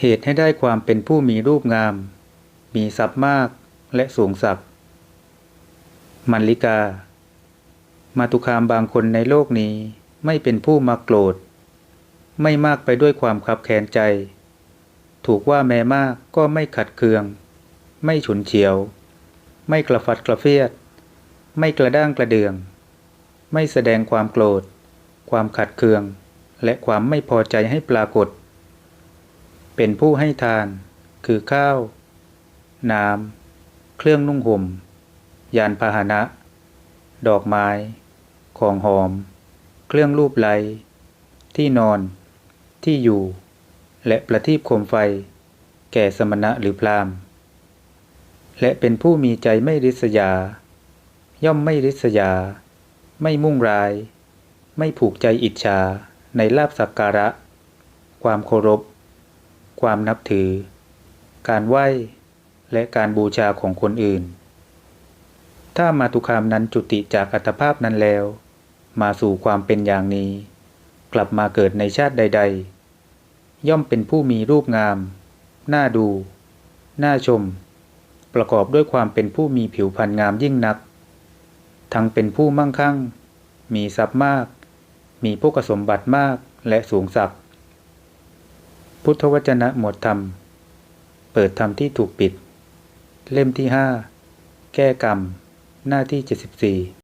เหตุให้ได้ความเป็นผู้มีรูปงาม มีทรัพย์มากและสูงศักดิ์มัลลิกา มาตุคามบางคนในโลกนี้ไม่เป็นผู้มักโกรธ ไม่มากไปด้วยความขับแค้นใจ ถูกว่าแม้มากก็ไม่ขัดเคือง ไม่ฉุนเฉียว ไม่กระฟัดกระเฟียด ไม่กระด้างกระเดือง ไม่แสดงความโกรธ ความขัดเคือง และความไม่พอใจให้ปรากฏ เป็นผู้ให้ทาน คือข้าว น้ำ เครื่องนุ่งห่ม ยานพาหนะ ดอกไม้ ของหอม เครื่องรูปไลที่นอน ที่อยู่ และประทีปโคมไฟ แก่สมณะหรือพราหมณ์ และเป็นผู้มีใจไม่ริษยา ย่อมไม่ริษยา ไม่มุ่งร้าย ไม่ผูกใจอิจฉาในลาบสักการะ ความเคารพ ความนับถือ การไหว้ และการบูชาของคนอื่น ถ้ามาตุคามนั้นจุติจากอัตภาพนั้นแล้ว มาสู่ความเป็นอย่างนี้ กลับมาเกิดในชาติใด ๆ ย่อมเป็นผู้มีรูปงาม น่าดู น่าชม ประกอบด้วยความเป็นผู้มีผิวพรรณงามยิ่งนัก ทั้งเป็นผู้มั่งคั่ง มีทรัพย์มาก มีพกสมบัติมากและสูงศักดิ์ พุทธวจนะหมวดธรรม เปิดธรรมที่ถูกปิด เล่มที่ห้าแก้กรรม หน้าที่ 74